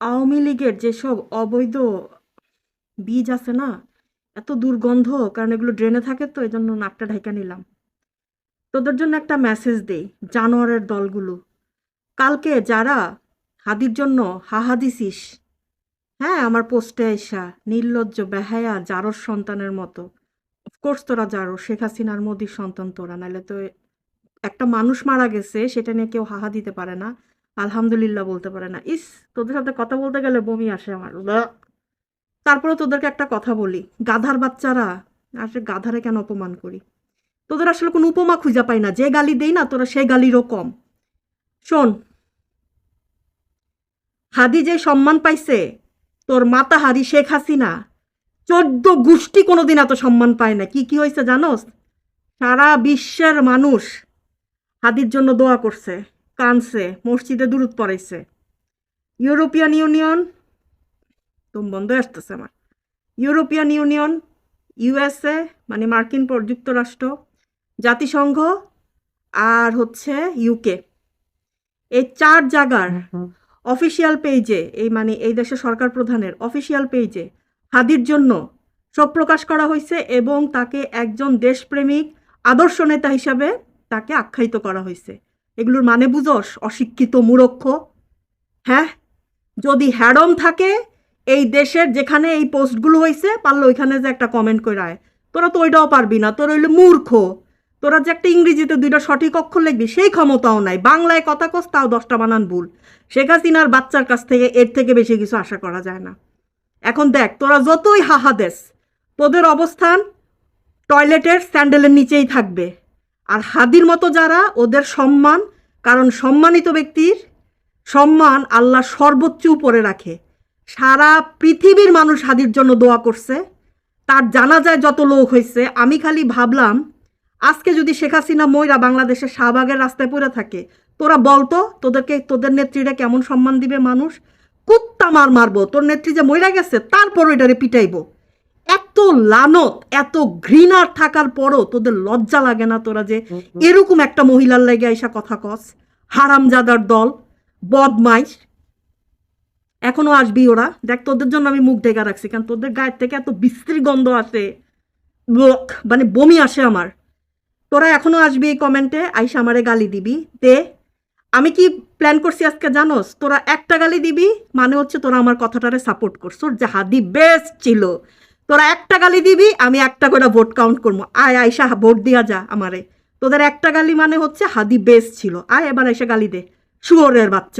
আওয়ামী লীগের যেসব অবৈধ বীজ আছে না, এত দুর্গন্ধ, কারণ এগুলো ড্রেনে থাকে তো এই জন্য নাকটা ঢাইকা নিলাম। তোদের জন্য একটা মেসেজ দেই, জানোয়ারের দলগুলো। কালকে যারা হাদির জন্য হাহা দিছিস হ্যাঁ আমার পোস্টে আইসা, নির্লজ্জ, বেহায়া জারোর সন্তানের মতো। অফকোর্স তোরা জারো, শেখ হাসিনার মোদির সন্তান তোরা নাহলে তো একটা মানুষ মারা গেছে, সেটা নিয়ে কেউ হাহা দিতে পারে না। আলহামদুলিল্লাহ বলতে পারে না। ইস, তোদের সাথে কথা বলতে গেলে বমি আসে আমার। তারপরে তোদেরকে একটা কথা বলি। গাধার বাচ্চারা আসলে গাধারে কেন অপমান করি? তোদের আসলে কোনো উপমা খুঁজে পাই না। যে গালি দেই না, তোরা সেই গালিরও কম। শোন, হাদি যে সম্মান পাইছে, তোর মাতা হারি শেখ হাসিনা, চোদ্দ গোষ্ঠী কোনোদিন এত সম্মান পায় না। কি কি হয়েছে জানোস? সারা বিশ্বের মানুষ হাদির জন্য দোয়া করছে। কানছে মসজিদে দূরত পড়াইছে। ইউরোপিয়ান ইউনিয়ন তুম বন্ধ আসতেছে আমার। ইউরোপিয়ান ইউনিয়ন ইউএসএ মানে মার্কিন যুক্তরাষ্ট্র জাতিসংঘ আর হচ্ছে ইউকে এই চার জায়গার অফিসিয়াল পেজে এই মানে এই দেশের সরকার প্রধানের অফিসিয়াল পেজে হাদির জন্য শোক প্রকাশ করা হয়েছে এবং তাকে একজন দেশপ্রেমিক আদর্শ নেতা হিসাবে তাকে আখ্যায়িত করা হয়েছে। এগুলোর মানে বুঝোস? অশিক্ষিত মূরক্ষ হ্যাঁ? যদি হ্যাডম থাকে, এই দেশের যেখানে এই পোস্টগুলো হয়েছে পারলে ওইখানে যে একটা কমেন্ট করে আয়। তোরা তো ওইটাও পারবি না, তোরা হইলে মূর্খ। তোরা যে একটা ইংরেজিতে দুইটা সঠিক অক্ষর লিখবি, সেই ক্ষমতাও নাই। বাংলায় কথা কস, তাও দশটা বানান ভুল। শেখ হাসিনার বাচ্চার কাছ থেকে, এর থেকে বেশি কিছু আশা করা যায় না। এখন দেখ, তোরা যতই হাহা দেস তোদের অবস্থান টয়লেটের স্যান্ডেলের নিচেই থাকবে। আর হাদির মতো যারা, ওদের সম্মান, কারণ সম্মানিত ব্যক্তির সম্মান আল্লাহ সর্বোচ্চ উপরে রাখে। সারা পৃথিবীর মানুষ হাদির জন্য দোয়া করছে। তার জানা যায় যত লোক হয়েছে আমি খালি ভাবলাম, আজকে যদি শেখ হাসিনা ময়রা বাংলাদেশের শাহবাগের রাস্তায় পড়ে থাকে, তোরা বলতো তোদেরকে, তোদের নেত্রীরা কেমন সম্মান দিবে মানুষ? কুত্তা মার মারবো, তোর নেত্রী যে মইরা গেছে তারপর ওইটারে পিটাইবো। লানত এত ঘৃণার থাকার পরও তোদের লজ্জা লাগে না তোরা যে এরকম একটা মহিলার লাগে আইসা কথা কস। হারামজাদার দল বদমাইশ। এখনও আসবি ওরা। দেখ তোদের জন্য আমি মুখ ঢেকে রাখছি কারণ তোদের গায়ের থেকে এত বিশ্রী গন্ধ আসে। মানে বমি আসে আমার। তোরা এখনও আসবি এই কমেন্টে আইসা আমারে গালি দিবি। দে আমি কি প্ল্যান করছি আজকে জানোস? তোরা একটা গালি দিবি মানে হচ্ছে তোরা আমার কথাটারে সাপোর্ট করছ। যে হাদি বেস্ট ছিল। তোরা একটা গালি দিবি, আমি একটা করে ভোট কাউন্ট করব। আয় আয়সা ভোট দিয়া যা আমারে। তোদের একটা গালি মানে হচ্ছে হাদি বেস ছিল। আয়, এবার এসে গালি দে। শুয়োরের বাচ্চা।